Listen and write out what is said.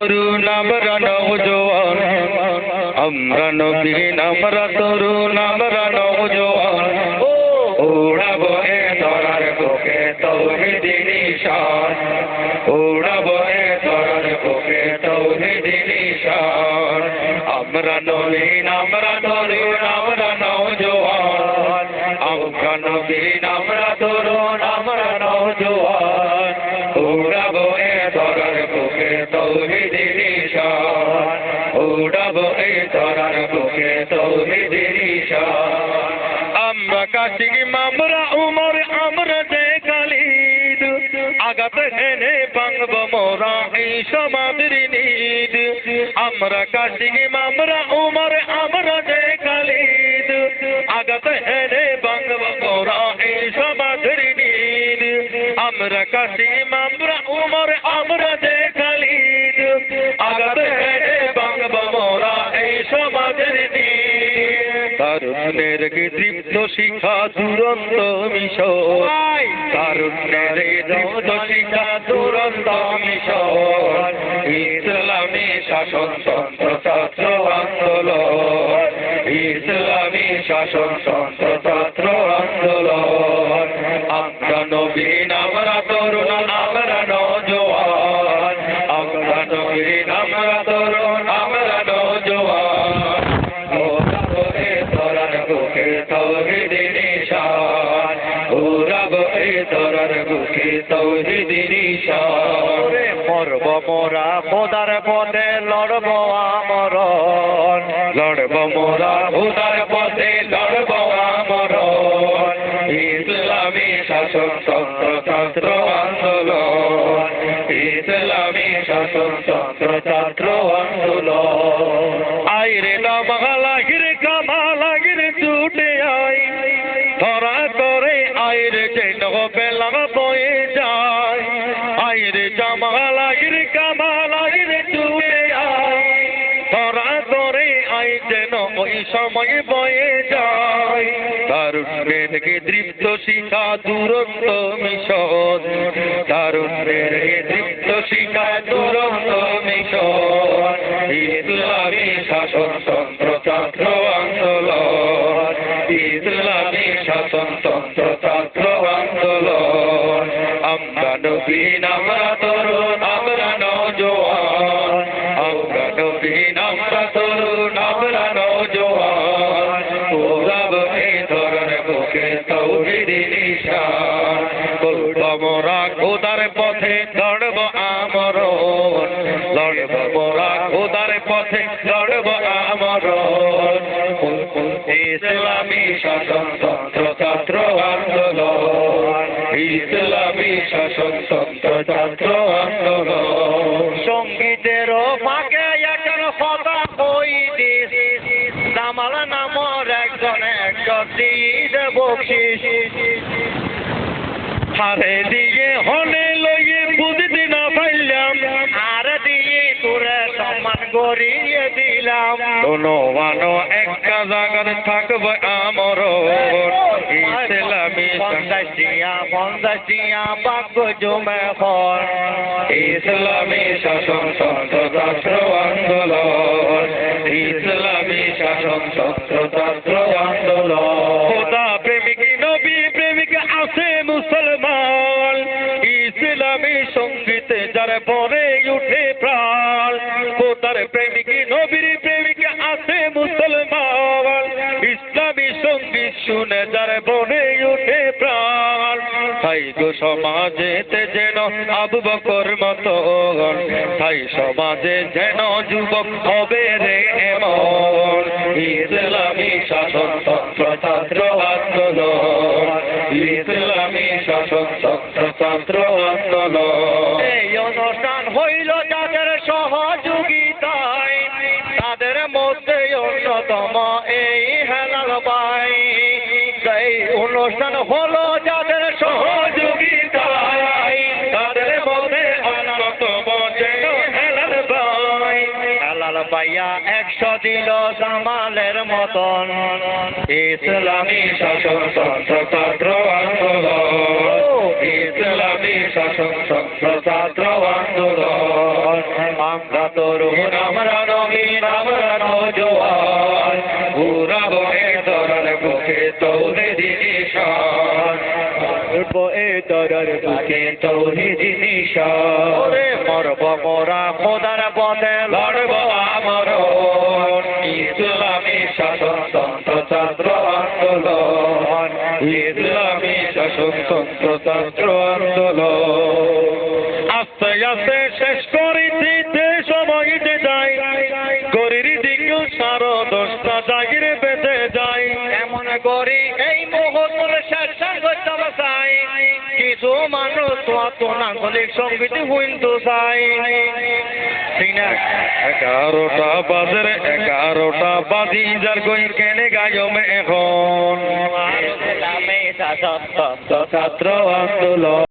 তরুণ আমরা নওজোয়ান আমরা নবীন আমরা তরুণ আমরা নওজোয়ান ও উড়াবো এ ধরার বুকে তৌহিদি নিশান উড়াবো এ ধরার বুকে তৌহিদি নিশান আমরা নবীন আমরা তরুণ আমরা নওজোয়ান আমরা নবীন আমরা তরুণ আমরা নওজোয়ান এ ধরার বুকে তৌহিদি নিশান আমরা কাশি মামরা উমর, আমরা যে কালিদ আগাত হেনে বাংব মোরা এই সমাধির নিদ। আমরা কাশি মামরা উমর, আমরা যে কালিদ আগাত হেনে বাংব মোরা এই সমাধির নিদ। আমরা কাশি মামরা উমর, আমরা যে কি শিখা দুরন্ত মিশর। তারুণ্যের তৃপ্ত শিখা দুরন্ত মিশর। ইসলামী শাসন তন্ত্র ছাত্র আন্দোলন। ইসলামী শাসন এ তোরার বুকে তৌহিদি নিশান। মরব মোরা খোদার পথে লড়ব আমরণ। লড়ব মোরা খোদার পথে লড়ব আমরণ। ইসলামী শাসন তন্ত্র ছাত্র আন্দোলন। ইসলামী শাসন তন্ত্র ছাত্র আন্দোলন। আইরে নামালাগির জামালাগির কামালাগির ছুটে আই ধরা করে আই যেন ওই সময় বয়ে যায়। তারুণ্যের কে দৃপ্ত শিখা দুরন্ত মিশন। তারুণ্যের কে দৃপ্ত শিখা দুরন্ত মিশন। ইসলামী শাসন তন্ত্র ছাত্র আন্দোলন। ইসলামী শাসন তন্ত্র ছাত্র আন্দোলন। আমরা নবীন, আমরা ধরনের তৌহিদি নিশান। করব মোরা খোদার পথে লড়ব আমরণ। লড়ব মোরা খোদার পথে লড়ব আমরণ। ইসলামী শাসন ছাত্র আন্দোলন। ইসলামী শাসন ছাত্র আন্দোলন। একজন দিয়ে বকশিস ইসলামী পঞ্চাশিয়া পঞ্চাশিয়া বাক্য জমে ইসলামী শাসন আছে মুসলমান। ইসলামী সঙ্গীতে যার পরে উঠে প্রাণ খোদার প্রেমিক, নবীর প্রেমিক আছে মুসলমান। ইসলামী সংগীত শুনে যার বনে উঠে প্রাণ, তাই গো সমাজেতে যেন আবু বকর মতো তাই সমাজে যেন যুবক হবে রে এমন। ইসলামী এই অনুষ্ঠান হইল যাদের সহযোগিতায় তাদের মধ্যে অন্যতম এই হেলাল ভাই এই অনুষ্ঠান হলো যাদের সহযোগিতায় পাইয়া একশো দিল জামালের মতন। ইসলামী শাসন ছাত্র আন্দোলন। ইসলামী শাসন ছাত্র আন্দোলন। আমরা আমরা আমরা এ দরার বুকে তৌহিদি নিশান। মরব মোরা খোদার পথে লড়ব আস্তে আস্তে শেষ করি দিতে সময় যাই গরির দিকে সারো দশটা জাগিরে বেঁধে যাই এমন করি এই মুহূর্তের শেষ চাই কিছু মানুষ তো নাগরিক সংগীত হুইন্তু চাই এগারোটা বাজারে এগারোটা বাজি যার গই কেনে গায়ম এখন ছাত্র আন্দোলন